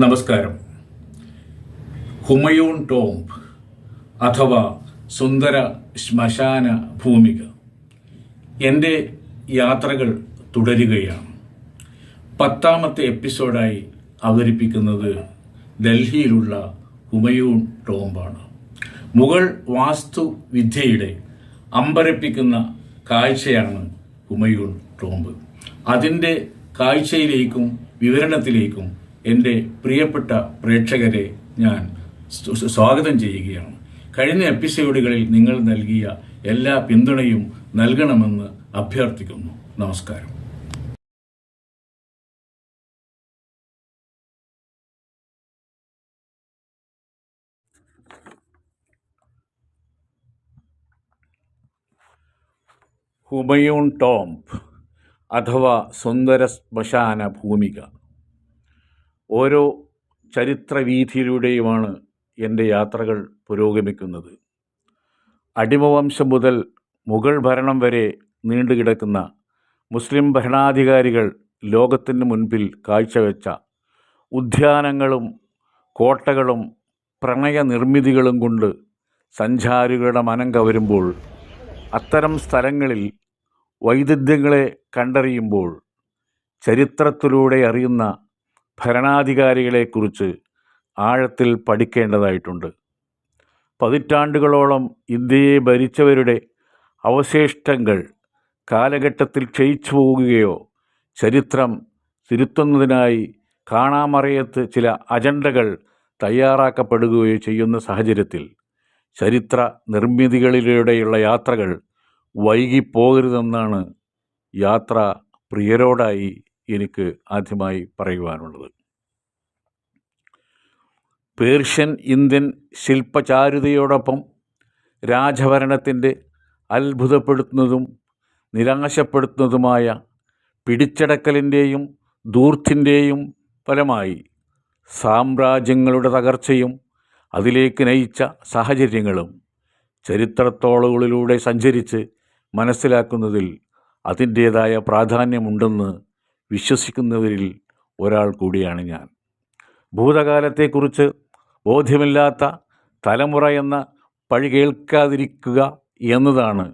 നമസ്കാരം. ഹുമയൂൺ ടോംബ് അഥവാ സുന്ദര ശ്മശാന ഭൂമിക. എന്റെ യാത്രകൾ തുടരുകയാണ്. പത്താമത്തെ എപ്പിസോഡായി അവതരിപ്പിക്കുന്നത് ഡൽഹിയിലുള്ള ഹുമയൂൺ ടോംബാണ്. മുഗൾ വാസ്തുവിദ്യയുടെ അമ്പരപ്പിക്കുന്ന കാഴ്ചയാണ് ഹുമയൂൺ ടോംബ്. അതിന്റെ കാഴ്ചയിലേക്കും വിവരണത്തിലേക്കും എന്റെ പ്രിയപ്പെട്ട പ്രേക്ഷകരെ ഞാൻ സ്വാഗതം ചെയ്യുകയാണ്. കഴിഞ്ഞ എപ്പിസോഡുകളിൽ നിങ്ങൾ നൽകിയ എല്ലാ പിന്തുണയും നൽകണമെന്ന് അഭ്യർത്ഥിക്കുന്നു. നമസ്കാരം. ഹുമയൂൺ ടോംപ് അഥവാ സുന്ദര ശ്മശാന ഭൂമിക. ഓരോ ചരിത്രവീഥിയിലൂടെയുമാണ് എന്റെ യാത്രകൾ പുരോഗമിക്കുന്നത്. അടിമവംശം മുതൽ മുഗൾ ഭരണം വരെ നീണ്ടുകിടക്കുന്ന മുസ്ലിം ഭരണാധികാരികൾ ലോകത്തിന് മുൻപിൽ കാഴ്ചവെച്ച ഉദ്യാനങ്ങളും കോട്ടകളും പ്രണയ നിർമ്മിതികളും കൊണ്ട് സഞ്ചാരികളുടെ മനം കവരുമ്പോൾ അത്തരം സ്ഥലങ്ങളിൽ വൈദഗ്ധ്യങ്ങളെ കണ്ടറിയുമ്പോൾ ചരിത്രത്തിലൂടെ അറിയുന്ന ഭരണാധികാരികളെക്കുറിച്ച് ആഴത്തിൽ പഠിക്കേണ്ടതായിട്ടുണ്ട്. പതിറ്റാണ്ടുകളോളം ഇന്ത്യയെ ഭരിച്ചവരുടെ അവശേഷ്ടങ്ങൾ കാലഘട്ടത്തിൽ ക്ഷയിച്ചു പോകുകയോ ചരിത്രം തിരുത്തുന്നതിനായി കാണാമറയത്ത് ചില അജണ്ടകൾ തയ്യാറാക്കപ്പെടുകയോ ചെയ്യുന്ന സാഹചര്യത്തിൽ ചരിത്ര നിർമ്മിതികളിലൂടെയുള്ള യാത്രകൾ വൈകിപ്പോകരുതെന്നാണ് യാത്ര പ്രിയരോടായി എനിക്ക് ആദ്യമായി പറയുവാനുള്ളത്. പേർഷ്യൻ ഇന്ത്യൻ ശില്പചാരുതയോടൊപ്പം രാജഭരണത്തിന്റെ അത്ഭുതപ്പെടുത്തുന്നതും നിരാശപ്പെടുത്തുന്നതുമായ പിടിച്ചടക്കലിന്റെയും ദൂർത്തിന്റെയും ഫലമായി സാമ്രാജ്യങ്ങളുടെ തകർച്ചയും അതിലേക്ക് നയിച്ച സാഹചര്യങ്ങളും ചരിത്രത്തോളുകളിലൂടെ സഞ്ചരിച്ച് മനസ്സിലാക്കുന്നതിൽ അതിന്റേതായ പ്രാധാന്യമുണ്ടെന്ന് വിശ്വസിക്കുന്നവരിൽ ഒരാൾ കൂടിയാണ് ഞാൻ. ഭൂതകാലത്തെക്കുറിച്ച് ബോധ്യമില്ലാത്ത തലമുറ എന്ന പഴി കേൾക്കാതിരിക്കുക എന്നതാണ്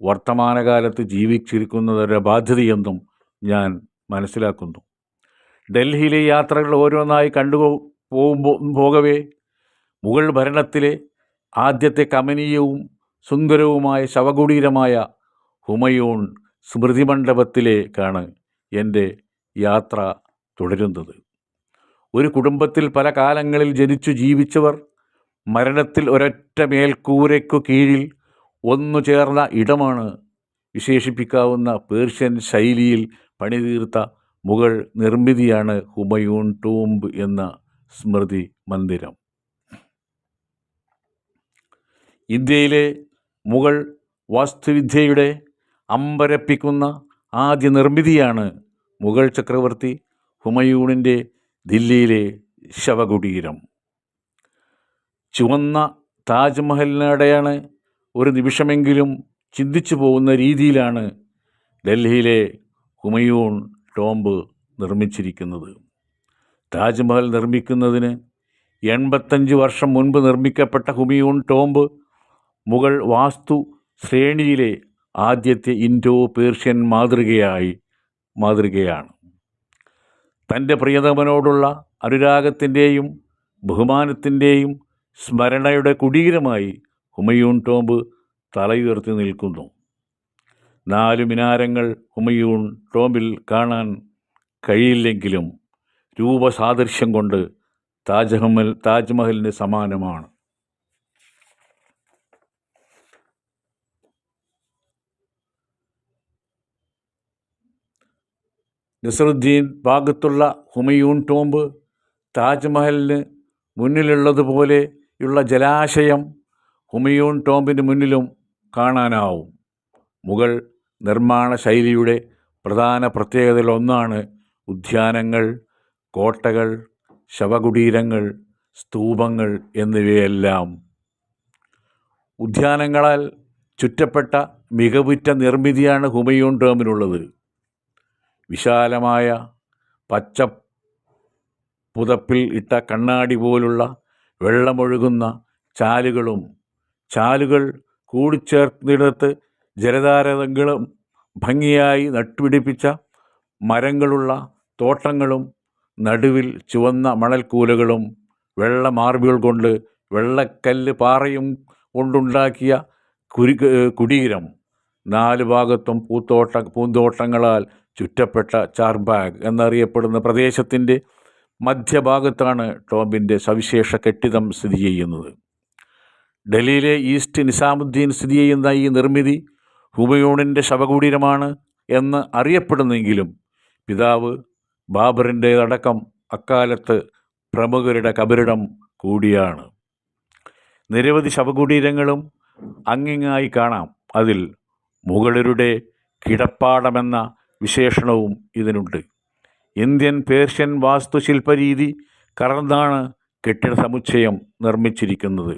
വർത്തമാനകാലത്ത് ജീവിച്ചിരിക്കുന്നവരുടെ ബാധ്യതയെന്നും ഞാൻ മനസ്സിലാക്കുന്നു. ഡൽഹിയിലെ യാത്രകൾ ഓരോന്നായി കണ്ടു പോകുമ്പോൾ പോകവേ മുഗൾ ഭരണത്തിലെ ആദ്യത്തെ കമനീയവും സുന്ദരവുമായ ശവകുടീരമായ ഹുമയൂൺ സ്മൃതി മണ്ഡപത്തിലേക്കാണ് എന്റെ യാത്ര തുടരുന്നത്. ഒരു കുടുംബത്തിൽ പല കാലങ്ങളിൽ ജനിച്ചു ജീവിച്ചവർ മരണത്തിൽ ഒരൊറ്റ മേൽക്കൂരയ്ക്കു കീഴിൽ ഒന്നു ചേർന്ന ഇടമാണ് വിശേഷിപ്പിക്കാവുന്ന പേർഷ്യൻ ശൈലിയിൽ പണിതീർത്ത മുഗൾ നിർമ്മിതിയാണ് ഹുമയൂൺ ടൂംബ് എന്ന സ്മൃതി മന്ദിരം. ഇന്ത്യയിലെ മുഗൾ വാസ്തുവിദ്യയുടെ അമ്പരപ്പിക്കുന്ന ആദ്യ നിർമ്മിതിയാണ് മുഗൾ ചക്രവർത്തി ഹുമയൂണിന്റെ ദില്ലിയിലെ ശവകുടീരം. ചുവന്ന താജ്മഹലിനടയാണ് ഒരു നിമിഷമെങ്കിലും ചിന്തിച്ചു പോകുന്ന രീതിയിലാണ് ഡൽഹിയിലെ ഹുമയൂൺ ടോംബ് നിർമ്മിച്ചിരിക്കുന്നത്. താജ്മഹൽ നിർമ്മിക്കുന്നതിന് എൺപത്തഞ്ച് വർഷം മുൻപ് നിർമ്മിക്കപ്പെട്ട ഹുമയൂൺ ടോംബ് മുഗൾ വാസ്തു ശ്രേണിയിലെ ആദ്യത്തെ ഇൻഡോ പേർഷ്യൻ മാതൃകയായി മാതൃകയാണ്. തന്റെ പ്രിയതമനോടുള്ള അനുരാഗത്തിന്റെയും ബഹുമാനത്തിന്റെയും സ്മരണയുടെ കുടീരമായി ഹുമയൂൺ ടോംബ് തലയുയർത്തി നിൽക്കുന്നു. നാല് മിനാരങ്ങൾ ഹുമയൂൺ ടോംബിൽ കാണാൻ കഴിയില്ലെങ്കിലും രൂപസാദൃശ്യം കൊണ്ട് താജ്മഹൽ താജ്മഹലിന് സമാനമാണ്. നസറുദ്ദീൻ ഭാഗത്തുള്ള ഹുമയൂൺ ടോംബ് താജ്മഹലിന് മുന്നിലുള്ളതുപോലെയുള്ള ജലാശയം ഹുമയൂൺ ടോംബിന് മുന്നിലും കാണാനാവും. മുഗൾ നിർമ്മാണ ശൈലിയുടെ പ്രധാന പ്രത്യേകതകളൊന്നാണ് ഉദ്യാനങ്ങൾ കോട്ടകൾ ശവകുടീരങ്ങൾ സ്തൂപങ്ങൾ എന്നിവയെല്ലാം. ഉദ്യാനങ്ങളാൽ ചുറ്റപ്പെട്ട മികവുറ്റ നിർമ്മിതിയാണ് ഹുമയൂൺ ടോമിനുള്ളത് വിശാലമായ പച്ച പുതപ്പിൽ ഇട്ട കണ്ണാടി പോലുള്ള വെള്ളമൊഴുകുന്ന ചാലുകളും ചാലുകൾ കൂടിച്ചേർത്തിടത്ത് ജലധാരകളും ഭംഗിയായി നട്ടുപിടിപ്പിച്ച മരങ്ങളുള്ള തോട്ടങ്ങളും നടുവിൽ ചുവന്ന മണൽക്കൂലകളും വെള്ള മാർബിൾ കൊണ്ട് വെള്ളക്കല്ല് പാറയും കൊണ്ടുണ്ടാക്കിയ കുരി കുടീരം. നാല് ഭാഗത്തും പൂത്തോട്ട പൂന്തോട്ടങ്ങളാൽ ചുറ്റപ്പെട്ട ചാർബാഗ് എന്നറിയപ്പെടുന്ന പ്രദേശത്തിന്റെ മധ്യഭാഗത്താണ് ടോംബിന്റെ സവിശേഷ കെട്ടിടം സ്ഥിതി ചെയ്യുന്നത്. ഡൽഹിയിലെ ഈസ്റ്റ് നിസാമുദ്ദീൻ സ്ഥിതി ചെയ്യുന്ന ഈ നിർമ്മിതി ഹുമയൂണിന്റെ ശവകുടീരമാണ് എന്ന് അറിയപ്പെടുന്നെങ്കിലും പിതാവ് ബാബറിന്റേതടക്കം അക്കാലത്ത് പ്രമുഖരുടെ കബരിടം കൂടിയാണ്. നിരവധി ശവകുടീരങ്ങളും അങ്ങിങ്ങായി കാണാം. അതിൽ മുഗളരുടെ കിടപ്പാടമെന്ന വിശേഷണവും ഇതിനുണ്ട്. ഇന്ത്യൻ പേർഷ്യൻ വാസ്തുശില്പരീതി കറന്നാണ് കെട്ടിട സമുച്ചയം നിർമ്മിച്ചിരിക്കുന്നത്.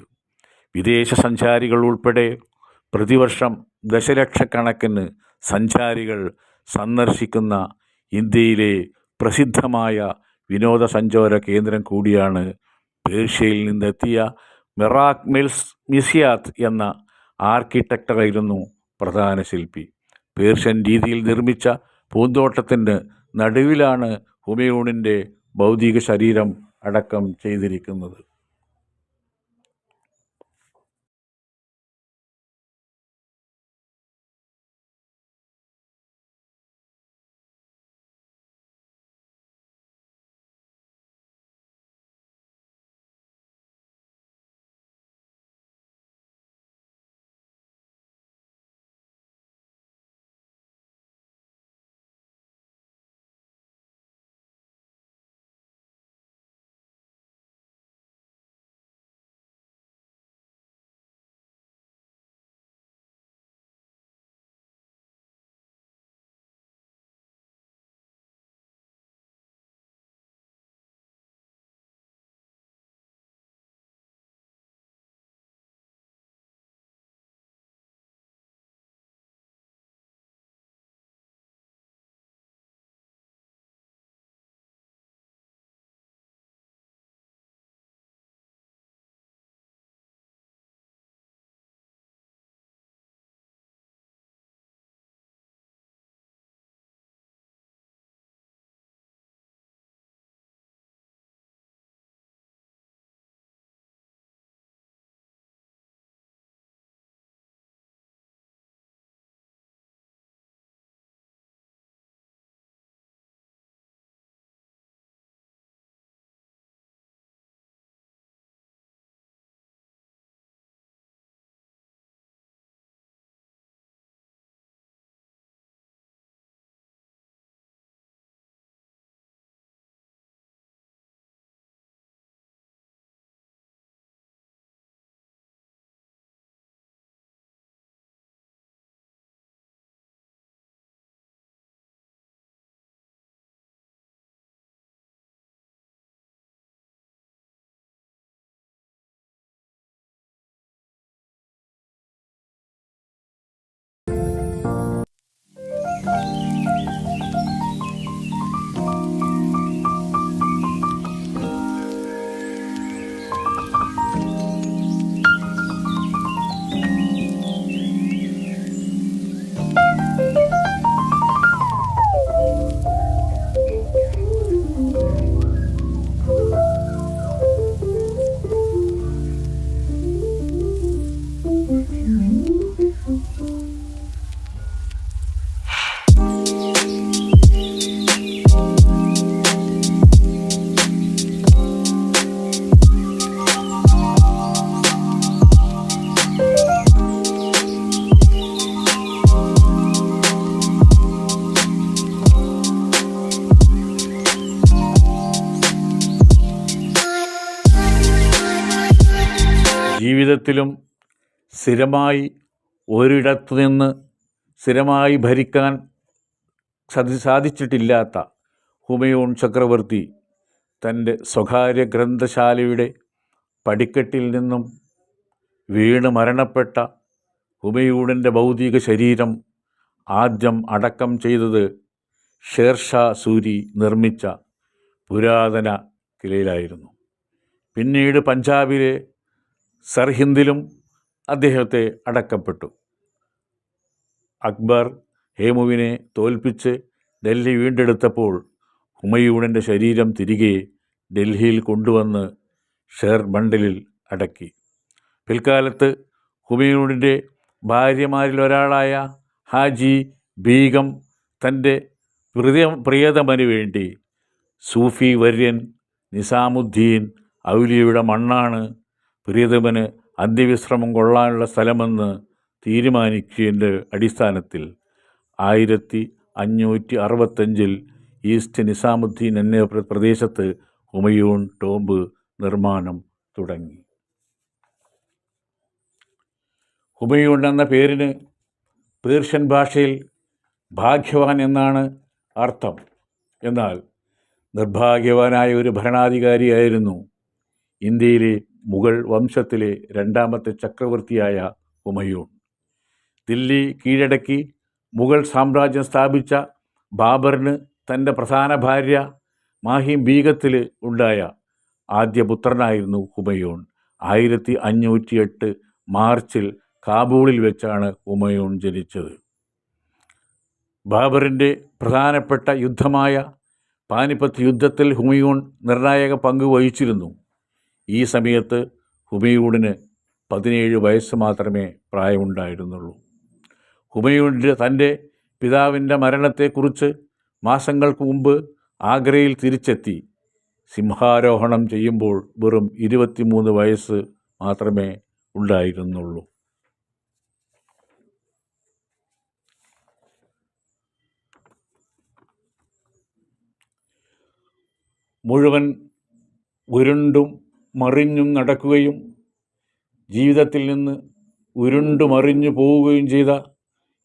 വിദേശ സഞ്ചാരികൾ ഉൾപ്പെടെ പ്രതിവർഷം ദശലക്ഷക്കണക്കിന് സഞ്ചാരികൾ സന്ദർശിക്കുന്ന ഇന്ത്യയിലെ പ്രസിദ്ധമായ വിനോദസഞ്ചാര കേന്ദ്രം കൂടിയാണ് പേർഷ്യയിൽ നിന്നെത്തിയ മെറാക് മിൽസ് മിസിയാത്ത് എന്ന ആർക്കിടെക്ടറായിരുന്നു പ്രധാന ശില്പി. പേർഷ്യൻ രീതിയിൽ നിർമ്മിച്ച പൂന്തോട്ടത്തിന്റെ നടുവിലാണ് ഹുമയൂണിന്റെ ഭൗതിക ശരീരം അടക്കം ചെയ്തിരിക്കുന്നത്. ജീവിതത്തിലും സ്ഥിരമായി ഒരിടത്തു നിന്ന് സ്ഥിരമായി ഭരിക്കാൻ സതി സാധിച്ചിട്ടില്ലാത്ത ഹുമയൂൺ ചക്രവർത്തി തന്റെ സ്വകാര്യ ഗ്രന്ഥശാലയുടെ പടിക്കെട്ടിൽ നിന്നും വീണ് മരണപ്പെട്ട ഹുമയൂണിന്റെ ഭൗതിക ശരീരം ആദ്യം അടക്കം ചെയ്തത് ഷേർഷാ സൂരി നിർമ്മിച്ച പുരാതന കിലയിലായിരുന്നു. പിന്നീട് പഞ്ചാബിലെ സർഹിന്ദിലും അദ്ദേഹത്തെ അടക്കപ്പെട്ടു. അക്ബർ ഹേമുവിനെ തോൽപ്പിച്ച് ഡൽഹി വീണ്ടെടുത്തപ്പോൾ ഹുമയൂണിന്റെ ശരീരം തിരികെ ഡൽഹിയിൽ കൊണ്ടുവന്ന് ഷേർ ബണ്ടലിൽ അടക്കി. പിൽക്കാലത്ത് ഹുമയൂണിന്റെ ഭാര്യമാരിൽ ഒരാളായ ഹാജി ബീഗം തന്റെ പ്രിയ പ്രിയതമന് വേണ്ടി സൂഫി വര്യൻ നിസാമുദ്ദീൻ ഔലിയയുടെ മണ്ണാണ് പ്രിയതമന് അന്ത്യവിശ്രമം കൊള്ളാനുള്ള സ്ഥലമെന്ന് തീരുമാനിച്ചതിന്റെ അടിസ്ഥാനത്തിൽ ആയിരത്തി അഞ്ഞൂറ്റി അറുപത്തഞ്ചിൽ ഈസ്റ്റ് നിസാമുദ്ദീൻ എന്ന പ്ര- പ്രദേശത്ത് ഹുമയൂൺ ടോംബ് നിർമ്മാണം തുടങ്ങി. ഹുമയൂൺ എന്ന പേരിന് പേർഷ്യൻ ഭാഷയിൽ ഭാഗ്യവാൻ എന്നാണ് അർത്ഥം. എന്നാൽ നിർഭാഗ്യവാനായ ഒരു ഭരണാധികാരിയായിരുന്നു ഇന്ത്യയിലെ മുഗൾ വംശത്തിലെ രണ്ടാമത്തെ ചക്രവർത്തിയായ ഉമയൂൺ ദില്ലി കീഴടക്കി മുഗൾ സാമ്രാജ്യം സ്ഥാപിച്ച ബാബറിന് തന്റെ പ്രധാന ഭാര്യ മാഹിം ബീഗത്തിൽ ഉണ്ടായ ആദ്യ പുത്രനായിരുന്നു ഹുമയൂൺ. ആയിരത്തി അഞ്ഞൂറ്റി എട്ട് മാർച്ചിൽ കാബൂളിൽ വെച്ചാണ് ഹുമയൂൺ ജനിച്ചത്. ബാബറിന്റെ പ്രധാനപ്പെട്ട യുദ്ധമായ പാനിപ്പത്ത് യുദ്ധത്തിൽ ഹുമയൂൺ നിർണായക പങ്ക് വഹിച്ചിരുന്നു. ഈ സമയത്ത് ഹുമയൂണിന് പതിനേഴ് വയസ്സ് മാത്രമേ പ്രായമുണ്ടായിരുന്നുള്ളൂ. ഹുമയൂണിന്റെ തന്റെ പിതാവിന്റെ മരണത്തെക്കുറിച്ച് മാസങ്ങൾക്ക് മുമ്പ് ആഗ്രയിൽ തിരിച്ചെത്തി. സിംഹാരോഹണം ചെയ്യുമ്പോൾ വെറും ഇരുപത്തിമൂന്ന് വയസ്സ് മാത്രമേ ഉണ്ടായിരുന്നുള്ളൂ. മുഴുവൻ ഉരുണ്ടും മറിഞ്ഞും നടക്കുകയും ജീവിതത്തിൽ നിന്ന് ഉരുണ്ടു മറിഞ്ഞു പോവുകയും ചെയ്ത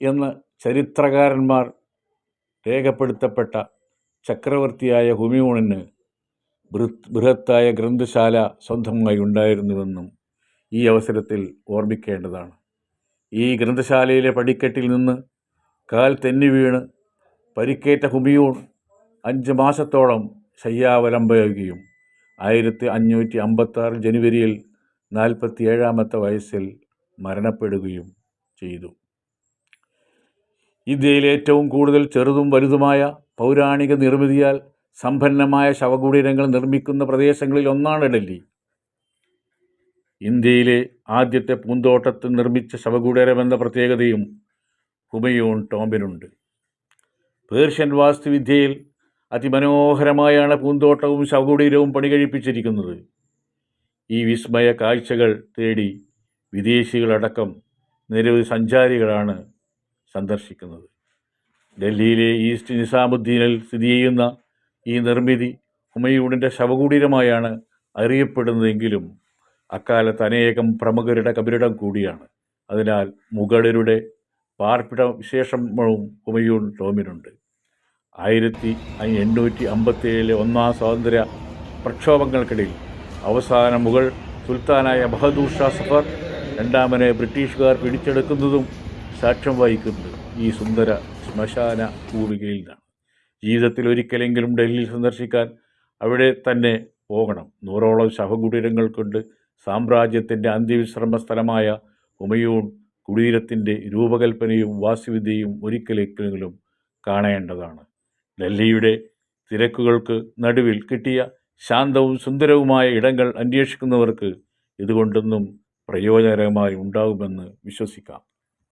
എന്ന് ചരിത്രകാരന്മാർ രേഖപ്പെടുത്തപ്പെട്ട ചക്രവർത്തിയായ ഹുമയൂണിന് ബൃഹത് ബൃഹത്തായ ഗ്രന്ഥശാല സ്വന്തമായി ഉണ്ടായിരുന്നുവെന്നും ഈ അവസരത്തിൽ ഓർമ്മിക്കേണ്ടതാണ്. ഈ ഗ്രന്ഥശാലയിലെ പടിക്കെട്ടിൽ നിന്ന് കാൽ തെന്നി വീണ് പരിക്കേറ്റ ഹുമയൂൺ അഞ്ച് മാസത്തോളം ശയ്യാവലംബയുകയും ആയിരത്തി അഞ്ഞൂറ്റി അമ്പത്താറ് ജനുവരിയിൽ നാൽപ്പത്തി ഏഴാമത്തെ വയസ്സിൽ മരണപ്പെടുകയും ചെയ്തു. ഇന്ത്യയിലെ ഏറ്റവും കൂടുതൽ ചെറുതും വലുതുമായ പൗരാണിക നിർമ്മിതിയാൽ സമ്പന്നമായ ശവകുടീരങ്ങൾ നിർമ്മിക്കുന്ന പ്രദേശങ്ങളിൽ ഒന്നാണ് ഡൽഹി. ഇന്ത്യയിലെ ആദ്യത്തെ പൂന്തോട്ടത്തിൽ നിർമ്മിച്ച ശവകുടീരം എന്ന പ്രത്യേകതയും ഹുമയൂൺ ടോംബിനുണ്ട് പേർഷ്യൻ വാസ്തുവിദ്യയിൽ അതിമനോഹരമായാണ് പൂന്തോട്ടവും ശവകുടീരവും പണികഴിപ്പിച്ചിരിക്കുന്നത്. ഈ വിസ്മയ കാഴ്ചകൾ തേടി വിദേശികളടക്കം നിരവധി സഞ്ചാരികളാണ് സന്ദർശിക്കുന്നത്. ഡൽഹിയിലെ ഈസ്റ്റ് നിസാമുദ്ദീനിൽ സ്ഥിതി ചെയ്യുന്ന ഈ നിർമ്മിതി ഹുമയൂണിന്റെ ശവകുടീരമായാണ് അറിയപ്പെടുന്നതെങ്കിലും അക്കാലത്ത് അനേകം പ്രമുഖരുടെ കബരിടം കൂടിയാണ്. അതിനാൽ മുഗളരുടെ പാർപ്പിട വിശേഷവും ഹുമയൂൺ ടോമിനുണ്ട്. ആയിരത്തി എണ്ണൂറ്റി അമ്പത്തിയേഴിലെ ഒന്നാം സ്വാതന്ത്ര്യ പ്രക്ഷോഭങ്ങൾക്കിടയിൽ അവസാന മുഗൾ സുൽത്താനായ ബഹദൂർ ഷാ സഫർ രണ്ടാമനെ ബ്രിട്ടീഷുകാർ പിടിച്ചെടുക്കുന്നതും സാക്ഷ്യം വഹിക്കുന്നത് ഈ സുന്ദര ശ്മശാന ഭൂമികയിൽ നിന്നാണ്. ജീവിതത്തിൽ ഒരിക്കലെങ്കിലും ഡൽഹിയിൽ സന്ദർശിക്കാൻ അവിടെ തന്നെ പോകണം. നൂറോളം ശവകുടീരങ്ങൾ കൊണ്ട് സാമ്രാജ്യത്തിന്റെ അന്ത്യവിശ്രമ സ്ഥലമായ ഹുമയൂൺ കുടീരത്തിന്റെ രൂപകൽപ്പനയും വാസ്തുവിദ്യയും ഒരിക്കലെങ്കിലും കാണേണ്ടതാണ്. ഡൽഹിയുടെ തിരക്കുകൾക്ക് നടുവിൽ കിട്ടിയ ശാന്തവും സുന്ദരവുമായ ഇടങ്ങൾ അന്വേഷിക്കുന്നവർക്ക് ഇതുകൊണ്ടൊന്നും പ്രയോജനകരമായി ഉണ്ടാകുമെന്ന് വിശ്വസിക്കാം.